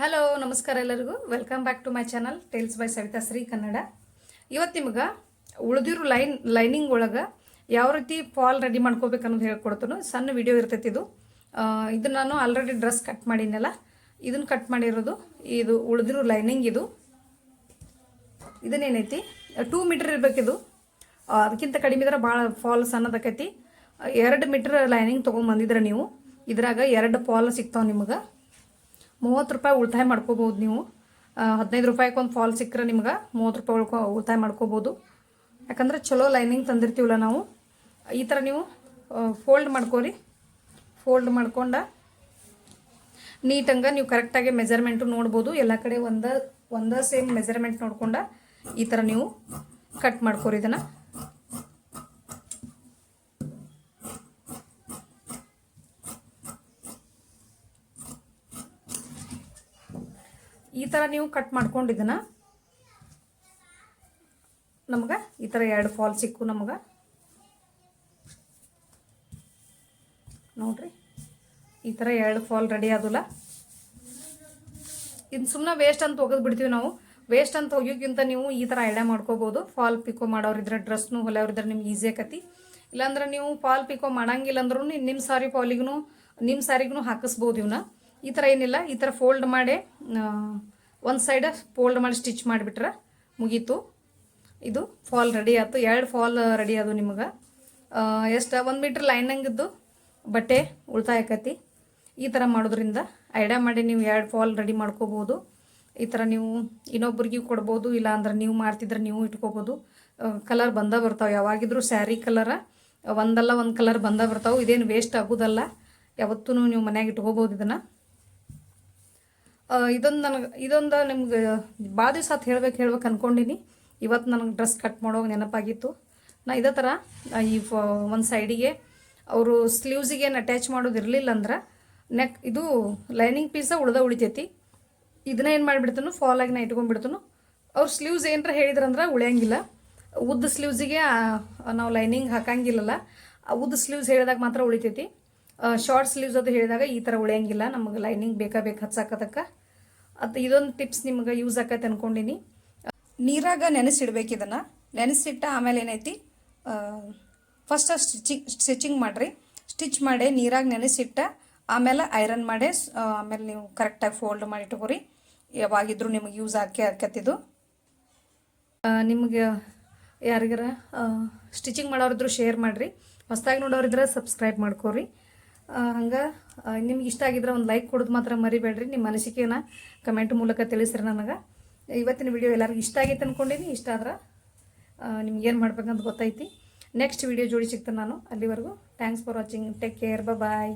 Hello ನಮಸ್ಕಾರ ಎಲ್ಲರಿಗೂ. Welcome back to my channel tales by Savita Shri Kannada ಇವತ್ತು ನಿಮ್ಗೆ ಉಳಿದಿರೋ ಲೈನ್ ಲೈನಿಂಗ್ ಒಳಗೆ ಯಾವ ರೀತಿ ಫಾಲ್ ರೆಡಿ ಮಾಡ್ಕೋಬೇಕು ಅನ್ನೋದು ಹೇಳ್ಕೊಡ್ತಾನು. ಸಣ್ಣ ವಿಡಿಯೋ ಇರ್ತೈತಿ ಇದು. ಇದು ನಾನು ಆಲ್ರೆಡಿ ಡ್ರೆಸ್ ಕಟ್ ಮಾಡಿನಲ್ಲ ಇದನ್ನು ಕಟ್ ಮಾಡಿರೋದು ಇದು ಉಳಿದಿರೋ ಲೈನಿಂಗ್ ಇದು. ಇದನ್ನೇನೈತಿ? ಟೂ ಮೀಟ್ರ್ ಇರಬೇಕಿದು ಅದಕ್ಕಿಂತ ಕಡಿಮೆ ಇದ್ರೆ ಭಾಳ ಫಾಲ್ ಸಣ್ಣದಕ್ಕೈತಿ ಎರಡು ಮೀಟ್ರ್ ಲೈನಿಂಗ್ ತೊಗೊಂಬಂದಿದ್ರೆ ನೀವು. ಇದ್ರಾಗ ಎರಡು ಫಾಲ್ ಸಿಗ್ತಾವೆ ನಿಮ್ಗೆ. ಮೂವತ್ತು ರೂಪಾಯಿ ಉಳಿತಾಯ ಮಾಡ್ಕೋಬೋದು ನೀವು. ಹದಿನೈದು ರೂಪಾಯಿಗೆ ಒಂದು ಫಾಲ್ ಸಿಕ್ಕರೆ ನಿಮ್ಗೆ ಮೂವತ್ತು ರೂಪಾಯಿ ಉಳ್ಕೊ ಉಳಿತಾಯ ಮಾಡ್ಕೋಬೋದು ಯಾಕಂದ್ರೆ ಚಲೋ ಲೈನಿಂಗ್ ತಂದಿರ್ತೀವಲ್ಲ ನಾವು. ಈ ಥರ ನೀವು ಫೋಲ್ಡ್ ಮಾಡ್ಕೋರಿ. ಫೋಲ್ಡ್ ಮಾಡ್ಕೊಂಡ ನೀಟಂಗೆ ನೀವು ಕರೆಕ್ಟಾಗಿ ಮೆಜರ್ಮೆಂಟು ನೋಡ್ಬೋದು. ಎಲ್ಲ ಕಡೆ ಒಂದ ಒಂದೇ ಸೇಮ್ ಮೆಜರ್ಮೆಂಟ್ ನೋಡ್ಕೊಂಡ ಈ ಥರ ನೀವು ಕಟ್ ಮಾಡ್ಕೋರಿ ಇದನ್ನು. ಈ ಥರ ನೀವು ಕಟ್ ಮಾಡ್ಕೊಂಡಿದ್ದನ ನಮ್ಗೆ ಈ ಥರ ಎರಡು ಫಾಲ್ ಸಿಕ್ಕು ನಮ್ಗೆ. ನೋಡ್ರಿ, ಈ ಥರ ಎರಡು ಫಾಲ್ ರೆಡಿ ಆದಲ್ಲ ಇದು ಸುಮ್ಮನೆ ವೇಸ್ಟ್ ಅಂತ ಒಗೆದು ಬಿಡ್ತೀವಿ ನಾವು. ವೇಸ್ಟ್ ಅಂತ ಒಗಿಯೋಕ್ಕಿಂತ ನೀವು ಈ ಥರ ಐಡ್ಯಾ ಮಾಡ್ಕೋಬೋದು. ಫಾಲ್ ಪಿಕೋ ಮಾಡೋರಿದ್ರೆ ಡ್ರೆಸ್ನು ಹೊಲೆಯವ್ರಿದ್ರೆ ನಿಮ್ಗೆ ಈಸಿ ಆಕತಿ. ಇಲ್ಲಾಂದ್ರೆ ನೀವು ಫಾಲ್ ಪಿಕೋ ಮಾಡಂಗಿಲ್ಲ ಅಂದ್ರೂ ನಿಮ್ಮ ಸಾರಿ ಫಾಲಿಗೂ ನಿಮ್ಮ ಸಾರಿಗೂ ಹಾಕಿಸ್ಬೋದು ಇವನ್ನ ಈ ಥರ ಏನಿಲ್ಲ, ಈ ಥರ ಫೋಲ್ಡ್ ಮಾಡಿ ಒಂದು ಸೈಡ್ ಫೋಲ್ಡ್ ಮಾಡಿ ಸ್ಟಿಚ್ ಮಾಡಿಬಿಟ್ರೆ ಮುಗೀತು. ಇದು ಫಾಲ್ ರೆಡಿ ಆಯ್ತು. ಎರಡು ಫಾಲ್ ರೆಡಿ ಅದು ನಿಮಗೆ. ಎಷ್ಟು, ಒಂದು ಮೀಟ್ರ್ ಲೈನಂಗಿದ್ದು ಬಟ್ಟೆ ಉಳಿತಾಯ ಆಕತಿ ಈ ಥರ ಮಾಡೋದ್ರಿಂದ ಐಡಿಯಾ ಮಾಡಿ ನೀವು ಎರಡು ಫಾಲ್ ರೆಡಿ ಮಾಡ್ಕೋಬೋದು. ಈ ಥರ ನೀವು ಇನ್ನೊಬ್ಬರಿಗೂ ಕೊಡ್ಬೋದು ಇಲ್ಲ ಅಂದ್ರೆ ನೀವು ಮಾಡ್ತಿದ್ರೆ ನೀವು ಇಟ್ಕೋಬೋದು. ಕಲರ್ ಬಂದ ಬರ್ತಾವೆ. ಯಾವಾಗಿದ್ರೂ ಸ್ಯಾರಿ ಕಲರ ಒಂದಲ್ಲ ಒಂದು ಕಲರ್ ಬಂದ ಬರ್ತಾವೆ. ಇದೇನು ವೇಸ್ಟ್ ಆಗೋದಲ್ಲ. ಯಾವತ್ತೂ ನೀವು ಮನ್ಯಾಗ ಇಟ್ಕೋಬೋದು ಇದನ್ನು. ಇದೊಂದು ನನಗೆ, ಇದೊಂದು ನಿಮ್ಗೆ ಭಾಳ ದಿವಸ ಆತು ಹೇಳ್ಬೇಕು ಹೇಳ್ಬೇಕು ಅಂದ್ಕೊಂಡಿನಿ ಇವತ್ತು ನನಗೆ ಡ್ರೆಸ್ ಕಟ್ ಮಾಡೋ ನೆನಪಾಗಿತ್ತು. ನಾ ಇದೇ ಥರ ಈ ಒಂದು ಸೈಡಿಗೆ ಅವರು ಸ್ಲೀವ್ಸಿಗೆ ಏನು ಅಟ್ಯಾಚ್ ಮಾಡೋದು ಇರಲಿಲ್ಲ ಅಂದ್ರೆ ನೆಕ್, ಇದು ಲೈನಿಂಗ್ ಪೀಸ ಉಳ್ದ ಉಳಿತೈತಿ. ಇದನ್ನ ಏನು ಮಾಡಿಬಿಡ್ತಾನು ಆಗಿ ನಾ ಇಟ್ಕೊಂಡ್ಬಿಡ್ತಾನು. ಅವ್ರು ಸ್ಲೀವ್ಸ್ ಏನರ ಹೇಳಿದ್ರಂದ್ರೆ ಉಳಿಯಂಗಿಲ್ಲ. ಉದ್ದ ಸ್ಲೀವ್ಸಿಗೆ ನಾವು ಲೈನಿಂಗ್ ಹಾಕಂಗಿಲ್ಲಲ್ಲ. ಆ ಉದ್ದ ಸ್ಲೀವ್ಸ್ ಹೇಳಿದಾಗ ಮಾತ್ರ ಉಳಿತೈತಿ. ಶಾರ್ಟ್ ಸ್ಲೀವ್ಸ್ ಅದು ಹೇಳಿದಾಗ ಈ ಥರ ಉಳಿಯಂಗಿಲ್ಲ. ನಮಗೆ ಲೈನಿಂಗ್ ಬೇಕಾ ಬೇಕು ಹಚ್ಚಾಕದಕ್ಕೆ. ಅದು ಇದೊಂದು ಟಿಪ್ಸ್ ನಿಮ್ಗೆ ಯೂಸ್ ಆಕೈತೆ ಅಂದ್ಕೊಂಡಿನಿ ನೀರಾಗ ನೆನೆಸಿಡ್ಬೇಕು ಇದನ್ನು. ನೆನೆಸಿಟ್ಟ ಆಮೇಲೆ ಏನೈತಿ ಫಸ್ಟ್ ಸ್ಟಿಚಿಂಗ್ ಸ್ಟಿಚಿಂಗ್ ಮಾಡಿರಿ. ಸ್ಟಿಚ್ ಮಾಡಿ ನೀರಾಗ ನೆನೆಸಿಟ್ಟ ಆಮೇಲೆ ಐರನ್ ಮಾಡಿ ಆಮೇಲೆ ನೀವು ಕರೆಕ್ಟಾಗಿ ಫೋಲ್ಡ್ ಮಾಡಿ ಇಟ್ಕೋರಿ. ಯಾವಾಗಿದ್ರೂ ನಿಮಗೆ ಯೂಸ್ ಆಕೆ ಆಕತ್ತಿದು ನಿಮಗೆ ಯಾರಿಗಾರ ಸ್ಟಿಚಿಂಗ್ ಮಾಡೋರಿದ್ರು ಶೇರ್ ಮಾಡಿರಿ. ಹೊಸ್ದಾಗಿ ನೋಡೋರಿದ್ರೆ ಸಬ್ಸ್ಕ್ರೈಬ್ ಮಾಡ್ಕೋರಿ. ಹಂಗೆ ನಿಮ್ಗೆ ಇಷ್ಟ ಆಗಿದ್ರೆ ಒಂದು ಲೈಕ್ ಕೊಡೋದು ಮಾತ್ರ ಮರಿಬೇಡ್ರಿ. ನಿಮ್ಮ ಅನಿಸಿಕೆನ ಕಮೆಂಟ್ ಮೂಲಕ ತಿಳಿಸ್ರಿ ನನಗೆ. ಇವತ್ತಿನ ವಿಡಿಯೋ ಎಲ್ಲರಿಗೂ ಇಷ್ಟ ಆಗೈತೆ ಅಂದ್ಕೊಂಡಿನಿ ಇಷ್ಟ ಆದ್ರೆ ನಿಮ್ಗೆ ಏನು ಮಾಡ್ಬೇಕಂತ ಗೊತ್ತೈತಿ. ನೆಕ್ಸ್ಟ್ ವಿಡಿಯೋ ಜೋಡಿ ಸಿಗ್ತೇನೆ ನಾನು. ಅಲ್ಲಿವರೆಗೂ thanks for watching take care bye